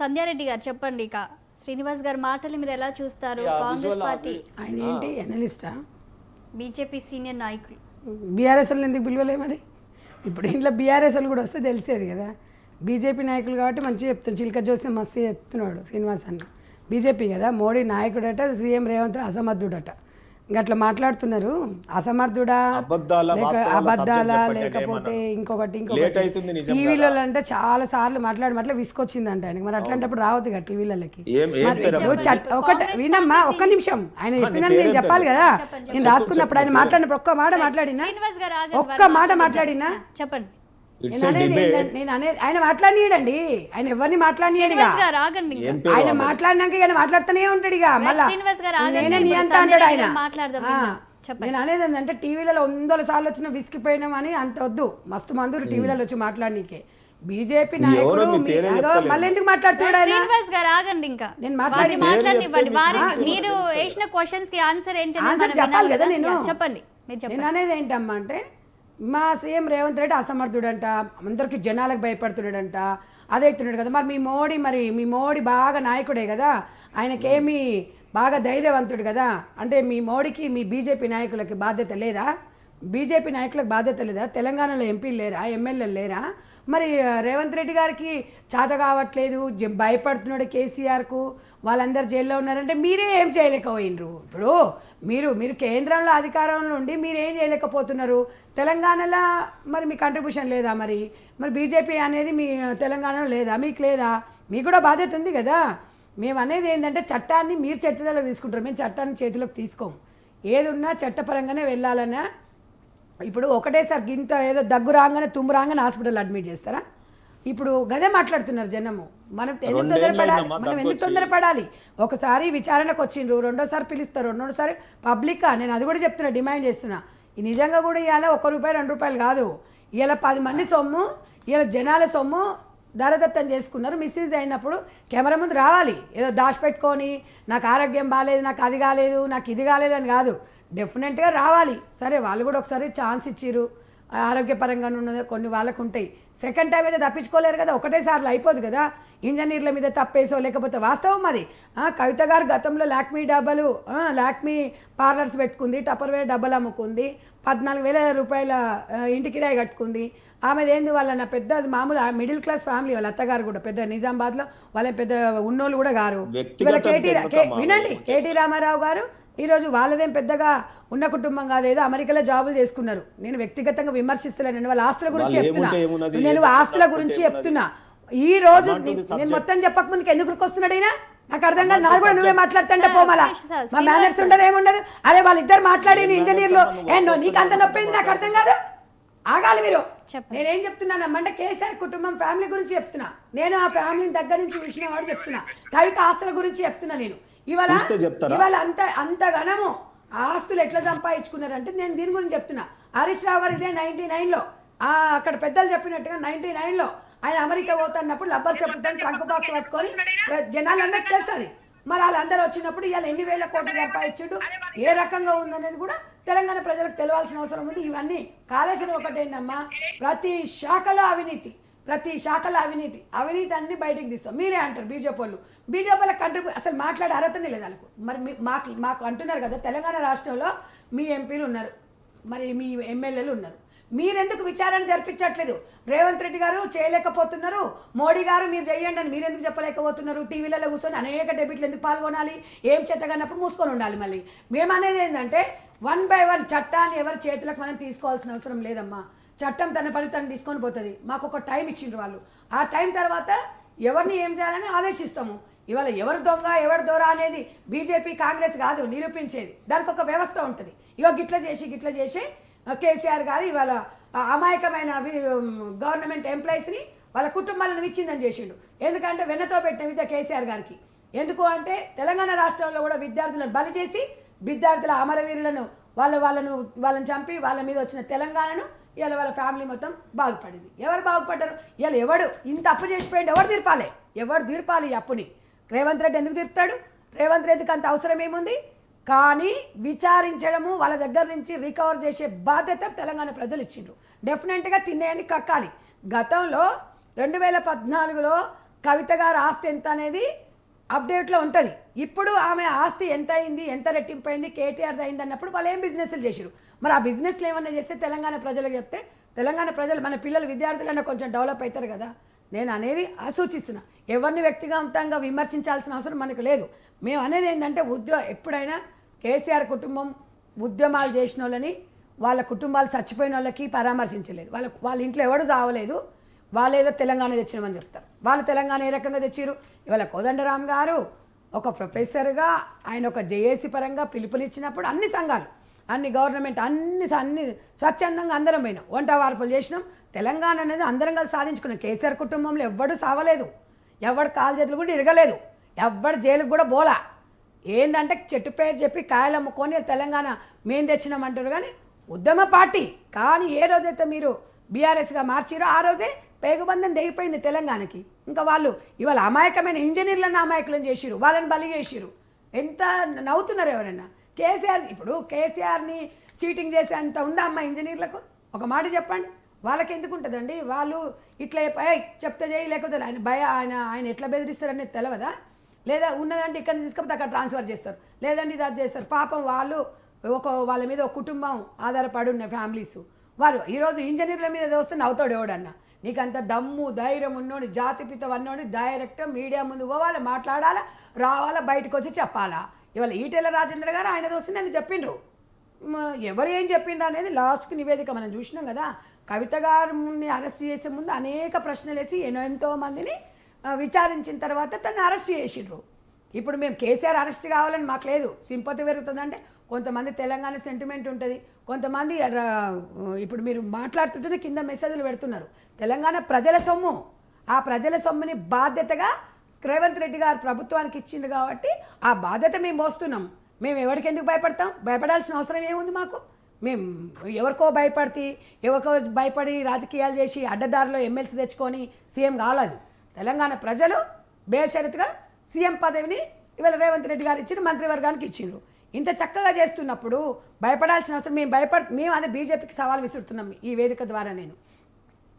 సంధ్యారెడ్డి గారు చెప్పండి ఇక. శ్రీనివాస్ గారి మాటలు మీరు ఎలా చూస్తారు? కాంగ్రెస్ పార్టీ ఆయన ఏంటి? ఎనలిస్టా బీజేపీ సీనియర్ నాయకులు. బీఆర్ఎస్ఎల్ ఎందుకు పిలవలే మరి? ఇప్పుడు ఇంట్లో బీఆర్ఎస్ఎల్ కూడా వస్తే తెలిసేది కదా. బీజేపీ నాయకులు కాబట్టి మంచిగా చెప్తాను చిలక జోసి మస్తు చెప్తున్నాడు శ్రీనివాస్ అన్న. బీజేపీ కదా మోడీ నాయకుడట సీఎం రేవంత్ అసమర్థుడట. ఇంకా అట్లా మాట్లాడుతున్నారు. అసమర్థుడా? అబద్ధాల, లేకపోతే. ఇంకొకటి ఇంకొకటి. టీవీలలో అంటే చాలా సార్లు మాట్లాడి మాట్లా విసుకొచ్చిందంట ఆయనకి. మరి అట్లాంటప్పుడు రావద్దు కదా టీవీలకి. ఒకటి వినమ్మా ఒక్క నిమిషం. ఆయన చెప్పిందని నేను చెప్పాలి? కదా. నేను రాసుకున్నప్పుడు ఆయన. మాట్లాడినప్పుడు ఒక్క మాట మాట్లాడినా? ఒక్క మాట. మాట్లాడినా? చెప్పండి. నేను అనేది ఆయన మాట్లాడియండి ఆయన ఎవరిని పేరు ఆయన? మాట్లాడినాక ఆయన మాట్లాడుతూనే ఉంటాడు ఇక. మళ్ళా నేనే నీ అంత అంటాడు ఆయన. నేను అనేది ఏంటంటే టీవీలలో వందల సార్లు వచ్చిన విసిగిపోయినాం అని అంత వద్దు. మస్తు మందులు టీవీలలో వచ్చి మాట్లాడనీకే. బీజేపీ నాయకుడు. మళ్ళీ ఎందుకు మాట్లాడుతున్నాడు ఆయన? శ్రీనివాస్ గారు ఆగండి ఇంకా. నేను మాట్లాడి- మీరు వేసిన క్వశ్చన్స్కి ఆన్సర్ ఏంటని ఆన్సర్ మనం చెప్పాలి కదా? నేను. యా, చెప్పండి. మీరు చెప్పండి. నేను అనేది ఏంటమ్మా అంటే మా సీఎం రేవంత్ రెడ్డి అసమర్థుడంట అందరికి జనాలకు భయపడుతున్నాడంట అదైతున్నాడు కదా. మరి మీ మోడీ మరి మీ మోడీ బాగా నాయకుడే కదా. ఆయనకేమి బాగా ధైర్యవంతుడు కదా. అంటే మీ మోడీకి మీ బీజేపీ నాయకులకి బాధ్యత లేదా? బీజేపీ నాయకులకు బాధ్యత లేదా? తెలంగాణలో ఎంపీలు లేరా? ఎమ్మెల్యేలు లేరా? మరి రేవంత్ రెడ్డి గారికి చేత కావట్లేదు. భయపడుతున్నాడు కేసీఆర్కు. వాళ్ళందరూ జైల్లో ఉన్నారంటే మీరే ఏం చేయలేకపోయినరు. ఇప్పుడు మీరు మీరు కేంద్రంలో అధికారంలో ఉండి మీరు ఏం చేయలేకపోతున్నారు? తెలంగాణలో మరి మీ కంట్రిబ్యూషన్ లేదా మరి? మరి బీజేపీ అనేది మీ తెలంగాణలో లేదా? మీకు లేదా? మీకు కూడా బాధ్యత ఉంది కదా? మేము అనేది ఏంటంటే చట్టాన్ని మీరు చేతిలోకి తీసుకుంటారు. మేము చట్టాన్ని చేతిలోకి తీసుకోము. ఏది ఉన్నా చట్టపరంగానే వెళ్ళాలన్నా ఇప్పుడు ఒకటేసారి గింత ఏదో దగ్గు రాగానే తుమ్ము రాగానే హాస్పిటల్ అడ్మిట్ చేస్తారా? ఇప్పుడు గదే మాట్లాడుతున్నారు జనము. మనం ఎందుకు తొందరపడాలి? మనం ఎందుకు. తొందరపడాలి? ఒకసారి విచారణకు వచ్చిండ్రు రెండోసారి పిలుస్తారు రెండోసారి పబ్లిక్గా నేను అది కూడా చెప్తున్నా డిమాండ్ చేస్తున్నా. ఈ నిజంగా కూడా ఇవాళ ఒక రూపాయి రెండు రూపాయలు కాదు. ఇవాళ పది మంది సొమ్ము ఇవాళ జనాల సొమ్ము ధరదత్తం చేసుకున్నారు. మిస్యూజ్ అయినప్పుడు కెమెరా ముందు రావాలి. ఏదో దాచిపెట్టుకొని నాకు ఆరోగ్యం బాగాలేదు నాకు అది కాలేదు నాకు ఇది కాలేదు అని కాదు. డెఫినెట్గా రావాలి. సరే వాళ్ళు కూడా ఒకసారి ఛాన్స్ ఇచ్చిర్రు. ఆరోగ్యపరంగా ఉన్నది కొన్ని వాళ్ళకు ఉంటాయి సెకండ్ టైం అయితే తప్పించుకోలేరు కదా ఒకటేసార్లు అయిపోదు కదా. ఇంజనీర్ల మీద తప్పేసో లేకపోతే వాస్తవం అది. ఆ, కవిత గారు గతంలో లాక్మీ డబ్బాలు లాక్మీ పార్లర్స్ పెట్టుకుంది టప్పర్ వేల డబ్బాలు అమ్ముకుంది పద్నాలుగు వేల రూపాయల ఇంటి కిరాయి కట్టుకుంది. ఆమె ఏంది వాళ్ళ నా పెద్ద అది మామూలు మిడిల్ క్లాస్ ఫ్యామిలీ వాళ్ళ అత్తగారు కూడా పెద్ద నిజామాబాద్లో వాళ్ళ పెద్ద ఉన్నోళ్ళు కూడా గారు కేటీ? వినండి కేటీ రామారావు గారు ఈరోజు వాళ్ళదేం పెద్దగా ఉన్న కుటుంబం కాదు ఏదో అమెరికాలో జాబులు చేసుకున్నారు. నేను వ్యక్తిగతంగా విమర్శిస్తలేను వాళ్ళ ఆస్తుల గురించి చెప్తున్నా. నేను ఆస్తుల. గురించి చెప్తున్నా. ఈ రోజు నేను. మొత్తం చెప్పక ముందుకు ఎందుకు వస్తున్నాడు ఈయన? నాకు అర్థం కాదు నాది కూడా నువ్వే మాట్లాడుతుంటే పోమలా? మా మేనర్స్. ఉండదు ఏముండదు. అరే వాళ్ళిద్దరు మాట్లాడి ఇంజనీర్లు manners అమ్మా, ఏ నువ్వు నీకు అంత నొప్పి అయింది నాకు అర్థం కాదు. ఆగాలి మీరు. నేనేం చెప్తున్నాను అంటే కేసీఆర్ కుటుంబం ఫ్యామిలీ గురించి చెప్తున్నా. నేను ఆ ఫ్యామిలీని దగ్గర నుంచి చూసిన వాడు చెప్తున్నా. కవిత ఆస్తుల గురించి చెప్తున్నా నేను. ఇవాళ? ఇవాళ అంత అంత ఘనము ఆస్తులు ఎట్లా సంపాదించుకున్నారంటే నేను దీని గురించి చెప్తున్నా. హరీష్ రావు గారు ఇదే నైన్టీ నైన్లో. అక్కడ పెద్దలు చెప్పినట్టుగా నైన్టీ నైన్లో ఆయన అమెరికా పోతున్నప్పుడు లబ్బర్ చెప్పుతాను ట్రంక్ బాక్స్ పట్టుకొని జనాలందరికీ తెలుసు అది. మరి వాళ్ళందరూ వచ్చినప్పుడు ఇవాళ ఎన్ని వేల కోట్లు సంపాదించుడు? ఏ రకంగా ఉందనేది కూడా తెలంగాణ ప్రజలకు తెలవాల్సిన అవసరం ఉంది. ఇవన్నీ కాళేశ్వరం ఒకటేందమ్మా? ప్రతి శాఖలో అవినీతి. ప్రతి శాఖలో అవినీతి. అవినీతి అన్ని బయటికి తీస్తాం. మీరే అంటారు బీజేపీ వాళ్ళు బీజేపీ వాళ్ళ కంట్రిబ్యూ అసలు మాట్లాడే అర్హతనే లేదు వాళ్ళకు. మరి మాకు మాకు అంటున్నారు కదా తెలంగాణ రాష్ట్రంలో మీ ఎంపీలు ఉన్నారు. మరి మీ ఎమ్మెల్యేలు ఉన్నారు. మీరెందుకు విచారణ జరిపించట్లేదు? రేవంత్ రెడ్డి గారు చేయలేకపోతున్నారు. మోడీ గారు మీరు చేయండి అని మీరెందుకు చెప్పలేకపోతున్నారు? టీవీలలో కూర్చొని అనేక డెబిట్లు ఎందుకు పాల్గొనాలి? ఏం చేతగానప్పుడు మూసుకొని ఉండాలి మళ్ళీ. మేమనేది ఏంటంటే వన్ బై వన్ చట్టాన్ని ఎవరి చేతులకు మనం తీసుకోవాల్సిన అవసరం లేదమ్మా. చట్టం తన పని తను తీసుకొని పోతుంది. మాకు ఒక టైం ఇచ్చిండ్రు వాళ్ళు. ఆ టైం తర్వాత ఎవరిని ఏం చేయాలని ఆదేశిస్తాము. ఇవాళ ఎవరు దొంగ ఎవరు దొర అనేది బీజేపీ కాంగ్రెస్ కాదు నిరూపించేది. దానికి ఒక వ్యవస్థ ఉంటుంది. ఇగో గిట్ల చేసి గిట్ల చేసి కేసీఆర్ గారు ఇవాళ అమాయకమైన గవర్నమెంట్ ఎంప్లాయీస్ని వాళ్ళ కుటుంబాలను విచ్ఛిన్నం చేసిండు. ఎందుకంటే వెన్నతో పెట్టిన విద్య కేసీఆర్ గారికి. ఎందుకు అంటే తెలంగాణ రాష్ట్రంలో కూడా విద్యార్థులను బలి చేసి విద్యార్థుల అమరవీరులను వాళ్ళ వాళ్ళను వాళ్ళని చంపి వాళ్ళ మీద వచ్చిన తెలంగాణను ఇలా వాళ్ళ ఫ్యామిలీ మొత్తం బాగుపడింది. ఎవరు బాగుపడ్డారు? ఇలా ఎవడు ఇంత అప్పు చేసిపోయింది ఎవరు తీర్పాలి? ఎవరు తీర్పాలి ఈ అప్పుని? రేవంత్ రెడ్డి ఎందుకు తీర్పుతాడు? రేవంత్ రెడ్డికి అంత అవసరం ఏముంది? కానీ విచారించడము వాళ్ళ దగ్గర నుంచి రికవర్ చేసే బాధ్యత తెలంగాణ ప్రజలు ఇచ్చిండ్రు. డెఫినెట్గా తినేయని కక్కాలి. గతంలో రెండు వేల పద్నాలుగులో కవిత గారు ఆస్తి ఎంత అనేది అప్డేట్లో ఉంటుంది. ఇప్పుడు ఆమె ఆస్తి ఎంత అయింది ఎంత రెట్టింపు అయింది కేటీఆర్ అయింది అన్నప్పుడు వాళ్ళు ఏం బిజినెస్లు చేసిరు మరి ఆ బిజినెస్లు ఏమన్నా చేస్తే తెలంగాణ ప్రజలకు చెప్తే తెలంగాణ ప్రజలు మన పిల్లలు విద్యార్థులన్నా కొంచెం డెవలప్ అవుతారు కదా. నేను అనేది సూచిస్తున్నా ఎవరిని వ్యక్తిగతంగా విమర్శించాల్సిన అవసరం మనకు లేదు. మేము అనేది ఏంటంటే ఉద్యో ఎప్పుడైనా కేసీఆర్ కుటుంబం ఉద్యమాలు చేసిన వాళ్ళని వాళ్ళ కుటుంబాలు చచ్చిపోయిన వాళ్ళకి పరామర్శించలేదు. వాళ్ళ వాళ్ళ ఇంట్లో ఎవడు చావలేదు. వాళ్ళు ఏదో తెలంగాణ తెచ్చినామని చెప్తారు. వాళ్ళు తెలంగాణ ఏ రకంగా తెచ్చారు ఇవాళ కోదండరామ్ గారు ఒక ప్రొఫెసర్గా ఆయన ఒక జేఏసీ పరంగా పిలుపునిచ్చినప్పుడు అన్ని సంఘాలు అన్ని గవర్నమెంట్ అన్ని అన్ని స్వచ్ఛందంగా అందరం పోయినాం. వంట వార్పులు చేసినాం. తెలంగాణ అనేది అందరం కలిసి సాధించుకున్నాం. కేసీఆర్ కుటుంబంలో ఎవ్వడు సావలేదు. ఎవడు కాలు చేతులు కూడా ఇరగలేదు. ఎవ్వడు జైలుకు కూడా పోలా ఏంటంటే చెట్టు పేరు చెప్పి కాయలు అమ్ముకొని తెలంగాణ మేము తెచ్చినామంటారు కానీ ఉద్యమ పార్టీ. కానీ ఏ రోజైతే మీరు బీఆర్ఎస్గా మార్చిరో ఆ రోజే పేగుబంధం దిగిపోయింది తెలంగాణకి. ఇంకా వాళ్ళు ఇవాళ అమాయకమైన ఇంజనీర్లను అమాయకులను చేసిరు వాళ్ళని బలి చేసిరు ఎంత నవ్వుతున్నారు ఎవరైనా? కేసీఆర్ ఇప్పుడు కేసీఆర్ని చీటింగ్ చేసే అంత ఉందా అమ్మ ఇంజనీర్లకు? ఒక మాట చెప్పండి. వాళ్ళకి ఎందుకు ఉంటుందండి వాళ్ళు ఇట్లా చెప్తే చేయి లేకపోతే ఆయన భయ ఆయన ఆయన ఎట్లా బెదిరిస్తారనేది తెలియదా లేదా ఉన్నదంటే ఇక్కడ తీసుకపోతే అక్కడ ట్రాన్స్ఫర్ చేస్తారు. లేదండి ఇది అది చేస్తారు. పాపం వాళ్ళు ఒక వాళ్ళ మీద ఒక కుటుంబం ఆధారపడి ఉన్న ఫ్యామిలీస్. వాళ్ళు ఈరోజు ఇంజనీర్ల మీద దోస్తే నవ్వుతాడు ఎవడన్నా. నీకంత దమ్ము ధైర్యం ఉన్నోడు జాతిపిత అన్నోడు డైరెక్ట్ మీడియా ముందు పోవాలి మాట్లాడాలా రావాలా బయటకు వచ్చి చెప్పాలా? ఇవాళ ఈటెల రాజేంద్ర గారు ఆయన దోసి నన్ను చెప్పిండ్రు. ఎవరు ఏం చెప్పిండ్రు అనేది లాస్ట్కి నివేదిక మనం చూసినాం కదా. కవిత గారిని అరెస్ట్ చేసే ముందు అనేక ప్రశ్నలు వేసి ఎంతో మందిని విచారించిన తర్వాత తను అరెస్ట్ చేసిండ్రు. ఇప్పుడు మేము కేసీఆర్ అరెస్ట్ కావాలని మాకు లేదు. సింపతి పెరుగుతుందంటే కొంతమంది తెలంగాణ సెంటిమెంట్ ఉంటుంది. కొంతమంది ఇప్పుడు మీరు మాట్లాడుతుంటేనే కింద మెసేజ్లు పెడుతున్నారు. తెలంగాణ ప్రజల సొమ్ము. ఆ ప్రజల సొమ్ముని బాధ్యతగా రేవంత్ రెడ్డి గారు ప్రభుత్వానికి ఇచ్చింది కాబట్టి ఆ బాధ్యత మేము మోస్తున్నాం. మేము ఎవరికి ఎందుకు భయపడతాం? భయపడాల్సిన అవసరం ఏముంది మాకు? మేము ఎవరికో భయపడితే ఎవరికో భయపడి రాజకీయాలు చేసి అడ్డదారిలో ఎమ్మెల్సీ తెచ్చుకొని సీఎం కాలేదు. తెలంగాణ ప్రజలు బేషరతుగా సీఎం పదవిని ఇవాళ రేవంత్ రెడ్డి గారు ఇచ్చిన మంత్రివర్గానికి ఇచ్చిండ్రు. ఇంత చక్కగా చేస్తున్నప్పుడు భయపడాల్సిన అవసరం మేము భయపడ మేము అదే బీజేపీకి సవాల్ విసురుతున్నాం ఈ వేదిక ద్వారా నేను.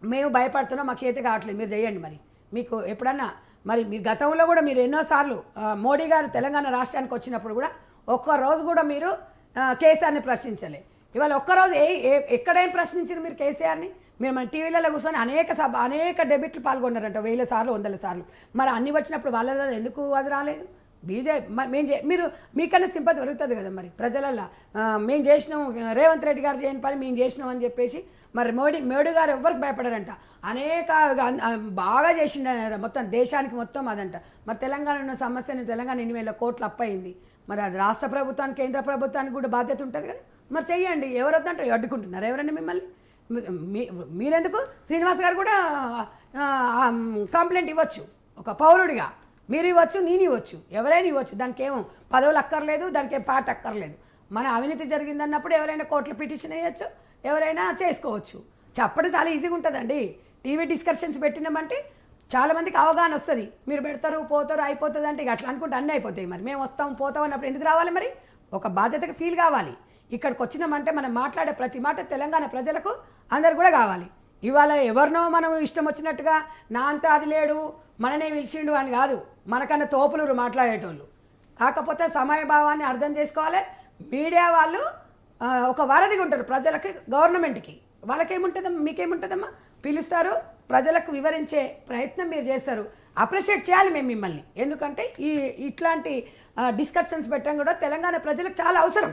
మేము భయపడుతున్నాం మాకు చేతి కావట్లేదు. మీరు చేయండి మరి. మీకు ఎప్పుడన్నా మరి మీ గతంలో కూడా మీరు ఎన్నోసార్లు మోడీ గారు తెలంగాణ రాష్ట్రానికి వచ్చినప్పుడు కూడా ఒక్క రోజు కూడా మీరు కేసీఆర్ని ప్రశ్నించలే. ఇవాళ ఒక్కరోజు ఏ ఏ- ఎక్కడేం ప్రశ్నించారు మీరు కేసీఆర్ని? మీరు మన టీవీలలో కూర్చొని అనేక సభ అనేక డెబిట్లు పాల్గొన్నారంట వేల సార్లు వందల సార్లు. మరి అన్ని వచ్చినప్పుడు వాళ్ళ ఎందుకు అది రాలేదు? బీజేపీ మేము చే మీరు మీకన్నా సింపతి పెరుగుతుంది కదా మరి ప్రజలల్లో. మేము చేసినాం రేవంత్ రెడ్డి గారు చేయని పని మేము చేసినాం అని చెప్పేసి మరి మోడీ మోడీ గారు ఎవరికి భయపడారంట. అనేక బాగా చేసిండ మొత్తం దేశానికి మొత్తం అదంట. మరి తెలంగాణ ఉన్న సమస్యని తెలంగాణ ఎన్ని వేల కోట్లు అప్పయింది. మరి అది రాష్ట్ర ప్రభుత్వానికి కేంద్ర ప్రభుత్వానికి కూడా బాధ్యత ఉంటుంది కదా. మరి చెయ్యండి. ఎవరు వద్దంటారు అడ్డుకుంటున్నారు. ఎవరండి మిమ్మల్ని? మీ- మీరెందుకు? శ్రీనివాస్ గారు కూడా కంప్లైంట్ ఇవ్వచ్చు. ఒక పౌరుడిగా. మీరు ఇవ్వచ్చు నేను ఇవ్వచ్చు. ఎవరైనా ఇవ్వచ్చు. దానికి ఏమో పదవులు అక్కర్లేదు దానికి ఏం పాట అక్కర్లేదు. మన అవినీతి జరిగిందన్నప్పుడు ఎవరైనా కోర్టులు పిటిషన్ వేయచ్చు ఎవరైనా చేసుకోవచ్చు. చెప్పడం చాలా ఈజీగా ఉంటుందండి. టీవీ డిస్కషన్స్ పెట్టినామంటే చాలామందికి అవగాహన వస్తుంది. మీరు పెడతారు పోతారు అయిపోతుంది అంటే ఇక అట్లా అనుకుంటే అన్నీ అయిపోతాయి మరి. మేము వస్తాం పోతాం అన్నప్పుడు ఎందుకు రావాలి మరి? ఒక బాధ్యతగా ఫీల్ కావాలి. ఇక్కడికి వచ్చినామంటే మనం మాట్లాడే ప్రతి మాట తెలంగాణ ప్రజలకు అందరు కూడా కావాలి. ఇవాళ ఎవరినో మనం ఇష్టం వచ్చినట్టుగా నా అంతా అది లేడు మననే పిలిచిండు అని కాదు. మనకన్నా తోపులు మాట్లాడేటోళ్ళు. కాకపోతే సమయభావాన్ని అర్థం చేసుకోవాలి. మీడియా వాళ్ళు ఒక వారధిగా ఉంటారు ప్రజలకి గవర్నమెంట్కి వాళ్ళకేముంటుందమ్మా? మీకేముంటుందమ్మా? పిలుస్తారు ప్రజలకు వివరించే ప్రయత్నం మీరు చేస్తారు. అప్రిషియేట్ చేయాలి మేము మిమ్మల్ని. ఎందుకంటే ఈ ఇట్లాంటి డిస్కషన్స్ పెట్టడం కూడా తెలంగాణ ప్రజలకు చాలా అవసరం.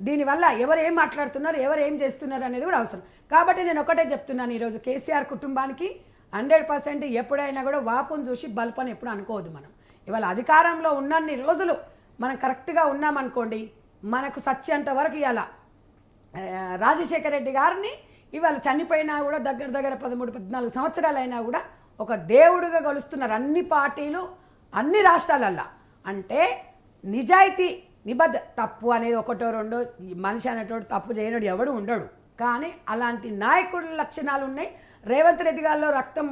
దీనివల్ల ఎవరు ఏం మాట్లాడుతున్నారు ఎవరు ఏం చేస్తున్నారు అనేది కూడా అవసరం. కాబట్టి నేను ఒకటే చెప్తున్నాను ఈరోజు కేసీఆర్ కుటుంబానికి హండ్రెడ్ పర్సెంట్ ఎప్పుడైనా కూడా వాపును చూసి బల్పని ఎప్పుడు అనుకోవద్దు మనం. ఇవాళ అధికారంలో ఉన్నన్ని రోజులు మనం కరెక్ట్గా ఉన్నామనుకోండి మనకు సత్యంత వరకు ఇవాళ రాజశేఖర రెడ్డి గారిని ఇవాళ చనిపోయినా కూడా దగ్గర దగ్గర పదమూడు పద్నాలుగు సంవత్సరాలైనా కూడా ఒక దేవుడిగా గలుస్తున్నారు అన్ని పార్టీలు అన్ని రాష్ట్రాలల్లో. అంటే నిజాయితీ నిబద్ధ తప్పు అనేది ఒకటో రెండో ఈ మనిషి అనేటోడు తప్పు చేయనోడు ఎవడు ఉండడు. కానీ అలాంటి నాయకుడి లక్షణాలు ఉన్నాయి. రేవంత్ రెడ్డి గారిలో రక్తం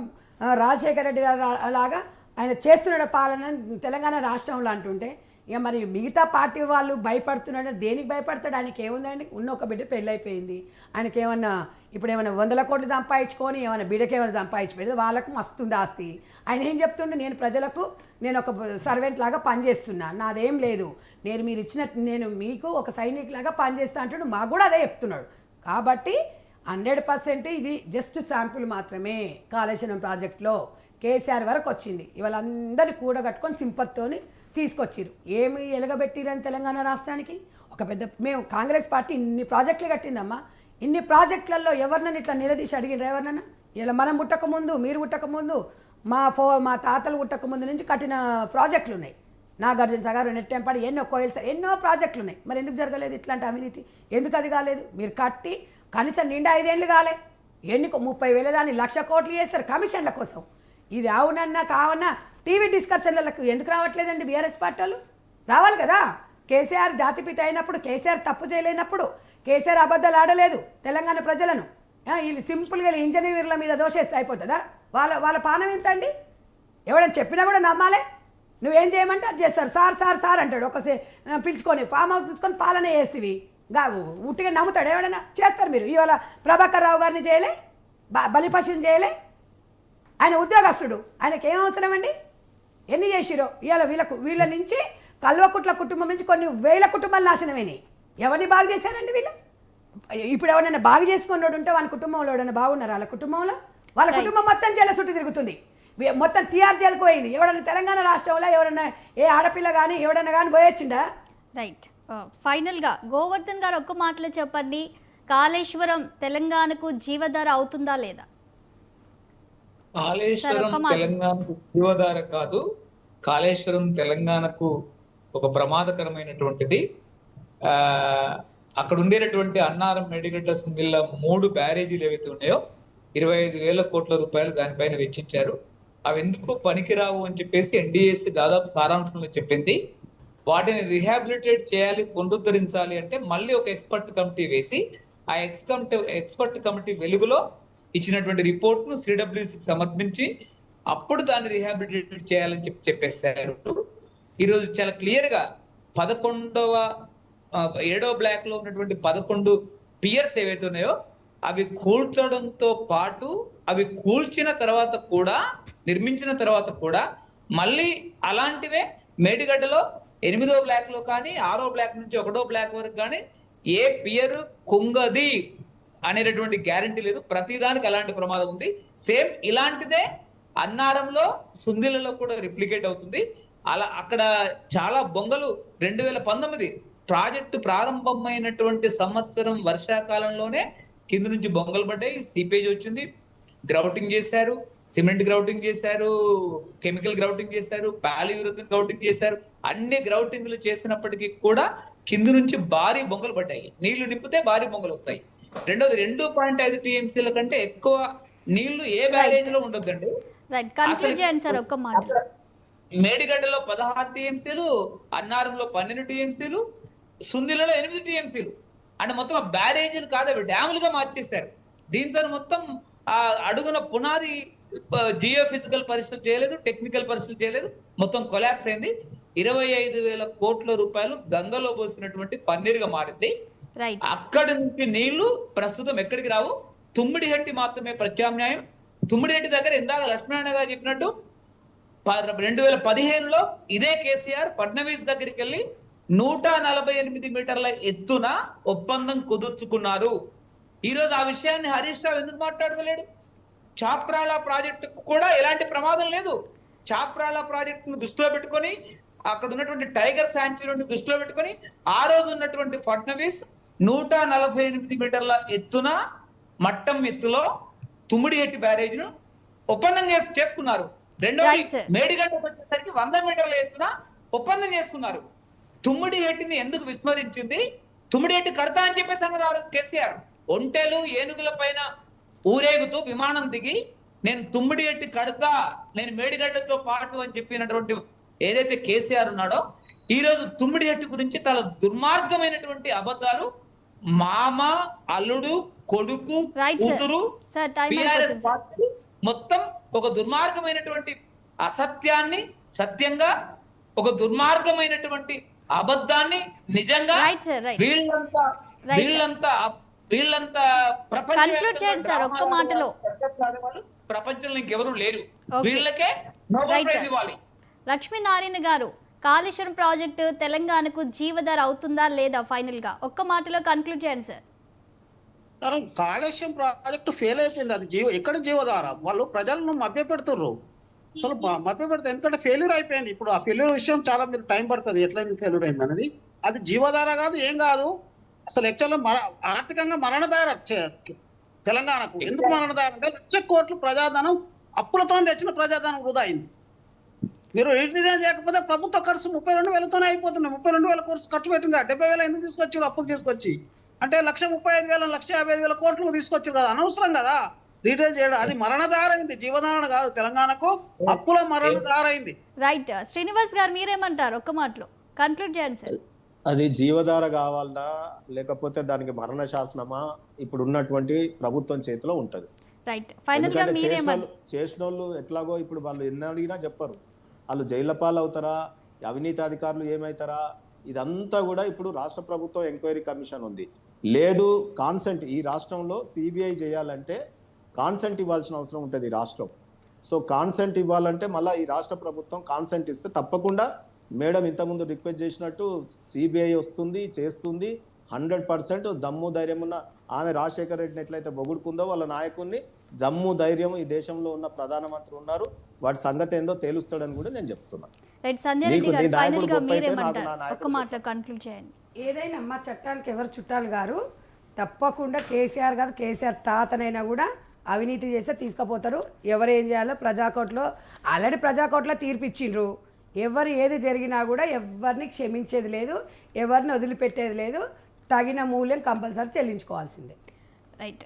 రాజశేఖర రెడ్డి గారు లాగా ఆయన చేస్తున్న పాలన తెలంగాణ రాష్ట్రంలో అంటుంటే ఇక మరి మిగతా పార్టీ వాళ్ళు భయపడుతున్నాడు దేనికి భయపడతాడు? ఆయనకి ఏముందండి? ఉన్న ఒక బిడ్డ పెళ్ళైపోయింది. ఆయనకి ఏమన్నా ఇప్పుడు ఏమైనా వందల కోట్లు సంపాదించుకొని ఏమైనా బిడ్డకి ఏమైనా సంపాదించిపోయింది వాళ్ళకు మస్తుంది ఆస్తి. ఆయన ఏం చెప్తుండే? నేను ప్రజలకు నేను ఒక సర్వెంట్ లాగా పనిచేస్తున్నా నాదేం లేదు. నేను మీరు ఇచ్చిన నేను మీకు ఒక సైనిక్ లాగా పనిచేస్తా అంటున్నాడు మాకు కూడా అదే చెప్తున్నాడు. కాబట్టి హండ్రెడ్ పర్సెంట్ ఇది జస్ట్ శాంపుల్ మాత్రమే కాళేశ్వరం ప్రాజెక్ట్లో కేసీఆర్ వరకు వచ్చింది. ఇవాళ అందరినీ కూడగట్టుకొని సింపత్తోని తీసుకొచ్చిర్రు. ఏమి ఎలగబెట్టిరని తెలంగాణ రాష్ట్రానికి? ఒక పెద్ద మేము కాంగ్రెస్ పార్టీ ఇన్ని ప్రాజెక్టులు కట్టిందమ్మా. ఇన్ని ప్రాజెక్టులలో ఎవరినైనా ఇట్లా నిలదీసి అడిగినారు ఎవరినన్నా ఇలా మనం పుట్టకముందు మీరు పుట్టకముందు మా ఫో మా తాతలు పుట్టకముందు నుంచి కట్టిన ప్రాజెక్టులు ఉన్నాయి నాగార్జున సాగర్ నెట్టెంపాడు ఎన్నో కోయిల్ సార్ ఎన్నో ప్రాజెక్టులు ఉన్నాయి మరి ఎందుకు జరగలేదు ఇట్లాంటి అవినీతి? ఎందుకు అది కాలేదు? మీరు కట్టి కనీసం నిండా ఐదేళ్ళు కాలే. ఎన్ని ముప్పై వేల దాన్ని లక్ష కోట్లు చేస్తారు కమిషన్ల కోసం. ఇది అవునన్నా కావన్నా టీవీ డిస్కషన్లకు ఎందుకు రావట్లేదండి బీఆర్ఎస్ పార్టీ వాళ్ళు రావాలి కదా. కేసీఆర్ జాతిపిత అయినప్పుడు కేసీఆర్ తప్పు చేయలేనప్పుడు కేసీఆర్ అబద్ధాలు ఆడలేదు తెలంగాణ ప్రజలను. వీళ్ళు సింపుల్గా ఇంజనీర్ల మీద దోషేస్తే అయిపోతుందా? వాళ్ళ వాళ్ళ పానం ఎంత అండి ఎవడని చెప్పినా కూడా నమ్మాలే? నువ్వేం చేయమంటే అది చేస్తారు. సార్ సార్ సార్ అంటాడు. ఒక పిలుచుకొని ఫామ్ హౌస్ తీసుకొని పాలన చేస్తేవి గా ఉట్టిగా నమ్ముతాడు. ఎవడైనా చేస్తారు మీరు. ఇవాళ ప్రభాకర్ రావు గారిని చేయలే? బ బలిపశుని చేయలే? ఆయన ఉద్యోగస్తుడు. ఆయనకి ఏం అవసరం అండి? ఎన్ని చేసిరో? ఇవాళ వీళ్ళకు వీళ్ళ నుంచి కల్వకుట్ల కుటుంబం నుంచి కొన్ని వేల కుటుంబాలు నాశనమైనాయి ఎవరిని బాగు చేశారండి వీళ్ళు? ఇప్పుడు ఎవరైనా బాగు చేసుకున్నాడు ఉంటే వాళ్ళ కుటుంబంలో ఎవరైనా బాగున్నారు? వాళ్ళ కుటుంబంలో? వాళ్ళ. కుటుంబం మొత్తం జైలు చుట్టూ తిరుగుతుంది. మొత్తం టీఆర్ జైలుకు పోయింది. ఎవడన్నా తెలంగాణ రాష్ట్రంలో ఎవరన్నా ఏ ఆడపిల్ల కానీ ఎవడన్నా కానీ పోయొచ్చిండా రైట్ ఫైనల్గా గోవర్ధన్ గారు ఒక్క మాటలో చెప్పండి. కాళేశ్వరం తెలంగాణకు జీవధార అవుతుందా లేదా? కాళేశ్వరం. తెలంగాణకు జీవధార కాదు కాళేశ్వరం తెలంగాణకు ఒక ప్రమాదకరమైనటువంటిది. ఆ అక్కడ ఉండేటటువంటి అన్నారం మెడిగడ్డ సుందిల్ల మూడు బ్యారేజీలు ఏవైతే ఉన్నాయో ఇరవై ఐదు వేల కోట్ల రూపాయలు దానిపైన వెచ్చించారు. అవి ఎందుకు పనికిరావు అని చెప్పేసి ఎన్డీఎస్సీ దాదాపు సారాంశంలో చెప్పింది. వాటిని రిహాబిలిటేట్ చేయాలి పునరుద్ధరించాలి అంటే మళ్ళీ ఒక ఎక్స్పర్ట్ కమిటీ వేసి ఆ ఎక్స్ కమిటీ ఎక్స్పర్ట్ కమిటీ వెలుగులో ఇచ్చినటువంటి రిపోర్ట్ను సిడబ్ల్యూసికి సమర్పించి అప్పుడు దాన్ని రిహాబిలిటేట్ చేయాలని చెప్పి చెప్పేశారు. ఈరోజు చాలా క్లియర్గా పదకొండవ ఏడో బ్లాక్లో ఉన్నటువంటి పదకొండు పియర్స్ ఏవైతే ఉన్నాయో అవి కూల్చడంతో పాటు అవి కూల్చిన తర్వాత కూడా నిర్మించిన తర్వాత కూడా మళ్ళీ అలాంటివే మేడిగడ్డలో ఎనిమిదో బ్లాక్లో కానీ ఆరో బ్లాక్ నుంచి ఒకటో బ్లాక్ వరకు కానీ ఏ పియర్ కుంగది. అనేటటువంటి గ్యారంటీ లేదు. ప్రతిదానికి అలాంటి ప్రమాదం ఉంది. సేమ్ ఇలాంటిదే అన్నారంలో సుందిలలో కూడా రిప్లికేట్ అవుతుంది. అలా అక్కడ చాలా బొంగలు రెండు వేల పంతొమ్మిది ప్రాజెక్టు ప్రారంభమైనటువంటి సంవత్సరం వర్షాకాలంలోనే కింద నుంచి బొంగలు పడ్డాయి. సీపేజ్ వచ్చింది. గ్రౌటింగ్ చేశారు. సిమెంట్ గ్రౌటింగ్ చేశారు. కెమికల్ గ్రౌటింగ్ చేశారు. పాలియూరథన్ గ్రౌటింగ్ చేశారు. అన్ని గ్రౌటింగ్లు చేసినప్పటికీ కూడా కింద నుంచి భారీ బొంగలు పడ్డాయి. నీళ్ళు నింపితే భారీ బొంగలు వస్తాయి. రెండోది రెండు పాయింట్ ఐదు టీఎంసీల కంటే ఎక్కువ నీళ్ళు ఏ బ్యారేజ్లో ఉండొద్దండి? మేడిగడ్డలో పదహారు టీఎంసీలు అన్నారంలో పన్నెండు టీఎంసీలు సుందిలలో ఎనిమిది టీఎంసీలు. అంటే మొత్తం బ్యారేజీలు కాదు అవి డ్యాములుగా మార్చేశారు. దీంతో మొత్తం ఆ అడుగున పునాది జియో ఫిజికల్ పరీక్షలు చేయలేదు టెక్నికల్ పరీక్షలు చేయలేదు మొత్తం కొలాప్స్ అయింది. ఇరవై ఐదు వేల కోట్ల రూపాయలు గంగలో పోసినటువంటి పన్నీరుగా మారింది. అక్కడి నుంచి నీళ్ళు ప్రస్తుతం ఎక్కడికి రావు? తుమ్మిడిహట్టి మాత్రమే ప్రత్యామ్నాయం. తుమ్మిడిహట్టి దగ్గర ఇందాక లక్ష్మీనారాయణ గారు చెప్పినట్టు రెండు వేల పదిహేనులో ఇదే కేసీఆర్ ఫడ్నవీస్ దగ్గరికి వెళ్ళి నూట నలభై ఎనిమిది మీటర్ల ఎత్తున ఒప్పందం కుదుర్చుకున్నారు. ఈ రోజు ఆ విషయాన్ని హరీష్ రావు ఎందుకు మాట్లాడతలేడు? చాప్రాల ప్రాజెక్టుకు కూడా ఎలాంటి ప్రమాదం లేదు. చాప్రాల ప్రాజెక్టును దృష్టిలో పెట్టుకొని అక్కడ ఉన్నటువంటి టైగర్ శాంచురీని దృష్టిలో పెట్టుకొని ఆ రోజు ఉన్నటువంటి ఫడ్నవీస్ నూట నలభై ఎనిమిది మీటర్ల ఎత్తున మట్టం ఎత్తులో తుమ్మిడిహెట్టి బ్యారేజ్ను ఒప్పందం చేసి చేసుకున్నారు. రెండోది. మేడిగడ్డకు వచ్చేసరికి వంద మీటర్ల ఎత్తున ఒప్పందం చేసుకున్నారు. తుమ్మిడి హెట్టిని ఎందుకు విస్మరించింది? తుమ్మిడి హెట్టి కడతా అని చెప్పేసి అన్నారు కేసీఆర్. ఒంటెలు ఏనుగుల పైన ఊరేగుతూ విమానం దిగి నేను తుమ్మిడి హెట్టి కడతా నేను మేడిగడ్డతో పాటు అని చెప్పినటువంటి ఏదైతే కేసీఆర్ ఉన్నాడో ఈ రోజు తుమ్మిడి హెట్టి గురించి చాలా దుర్మార్గమైనటువంటి అబద్ధాలు మామ అల్లుడు కొడుకు. కూతురు మొత్తం ఒక దుర్మార్గమైనటువంటి అసత్యాన్ని సత్యంగా ఒక దుర్మార్గమైనటువంటి అబద్ధాన్ని నిజంగా. వీళ్ళంతా. వీళ్ళంతా వీళ్ళంతా. వాళ్ళు ప్రపంచంలో ఇంకెవరు లేరు. వీళ్ళకే నోబెల్ ప్రైజ్. ఇవ్వాలి లక్ష్మీనారాయణ గారు కాళేశ్వరం ప్రాజెక్టు తెలంగాణకు జీవధార అవుతుందా లేదా ఫైనల్గా ఒక్క మాటలో కన్క్లూడ్ చేయండి సార్ కారణం కాళేశ్వరం ప్రాజెక్టు ఫెయిల్ అయిపోయింది. అది జీవ ఎక్కడ జీవధార? వాళ్ళు ప్రజలను మభ్య మభ్యపెడుతుర్రు. అసలు మభ్యపెడతారు ఎందుకంటే ఫెయిల్యూర్ అయిపోయింది. ఇప్పుడు ఆ ఫెయిల్యూర్ విషయం చాలా మీరు టైం పడుతుంది. ఎట్లయింది ఫెయిల్యూర్ అయింది అనేది. అది జీవధార కాదు ఏం కాదు. అసలు యాక్చువల్గా మర ఆర్థికంగా మరణదార తెలంగాణకు. ఎందుకు మరణదార అంటే లక్ష కోట్లు ప్రజాధనం అప్పులతో తెచ్చిన ప్రజాధనం వృధా అయింది. మీరు రిటర్న్ చేయకపోతే ప్రభుత్వ ఖర్చు ముప్పై రెండు వేలతోనే అయిపోతుంది ముప్పై రెండు వేల కోర్సు ఖర్చు పెట్టింది డెబ్బై వేల ఎందుకు తీసుకొచ్చారు అప్పుకు తీసుకొచ్చి? అంటే లక్ష ముప్పై ఐదు వేల లక్ష యాభై ఐదు వేల కోట్లు తీసుకొచ్చారు కదా అనవసరం కదా? రీటైల్ చేయడం అది మరణదారైంది జీవనారాయణ కాదు తెలంగాణకు అప్పుల మరణదారైంది రైట్ శ్రీనివాస్ గారు మీరేమంటారు? ఒక్క మాటలో. కన్క్లూడ్ చేయండి సార్ అది జీవధార కావాలనా లేకపోతే దానికి మరణ శాసనమా? ఇప్పుడు ఉన్నటువంటి ప్రభుత్వం చేతిలో ఉంటది. రైట్ ఫైనల్గా ఎందుకంటే చేసిన మీరేమంటారు? వాళ్ళు- చేసిన వాళ్ళు ఎట్లాగో ఇప్పుడు వాళ్ళు ఎన్ని అడిగినా చెప్పరు. వాళ్ళు జైళ్ళ అవుతారా అవినీతి అధికారులు ఏమవుతారా ఇదంతా కూడా ఇప్పుడు రాష్ట్ర ప్రభుత్వం ఎంక్వైరీ కమిషన్ ఉంది. లేదు కాన్సెంట్ ఈ రాష్ట్రంలో సిబిఐ చేయాలంటే కాన్సెంట్ ఇవ్వాల్సిన అవసరం ఉంటుంది రాష్ట్రం. సో కాన్సెంట్ ఇవ్వాలంటే మళ్ళీ ఈ రాష్ట్ర ప్రభుత్వం కాన్సెంట్ ఇస్తే తప్పకుండా మేడం ఇంతకుముందు రిక్వెస్ట్ చేసినట్టు సిబిఐ వస్తుంది చేస్తుంది. హండ్రెడ్ పర్సెంట్ దమ్ము ధైర్యం ఉన్న ఆమె రాజశేఖర రెడ్డిని ఎట్లయితే పొగుడుకుందో వాళ్ళ నాయకుడిని దమ్ము ధైర్యం ఈ దేశంలో ఉన్న ప్రధానమంత్రి ఉన్నారు. వాటి సంగతి ఏందో తేలుస్తాడని కూడా నేను చెప్తున్నా. రైట్ సంజయ్ రెడ్డి నీకు గారు నీ నాయకుడు ఫైనల్గా గొప్ప అయితే నాకు నా మీరేమంటారు నాయకుడు ఒక్క మాటలో కన్క్లూడ్ చేయండి. ఏదైనా అమ్మ చట్టానికి ఎవరు చుట్టాలు గారు తప్పకుండా కేసీఆర్ కాదు కేసీఆర్ తాతనైనా కూడా అవినీతి చేస్తే తీసుకుపోతారు. ఎవరు ఏం చేయాలో ప్రజాకోట్లో ఆల్రెడీ ప్రజాకోట్లో తీర్పు ఇచ్చిండ్రు ఎవరు ఏది జరిగినా కూడా ఎవరిని క్షమించేది లేదు ఎవరిని వదిలిపెట్టేది లేదు. తగిన మూల్యం కంపల్సరీ చెల్లించుకోవాల్సిందే. రైట్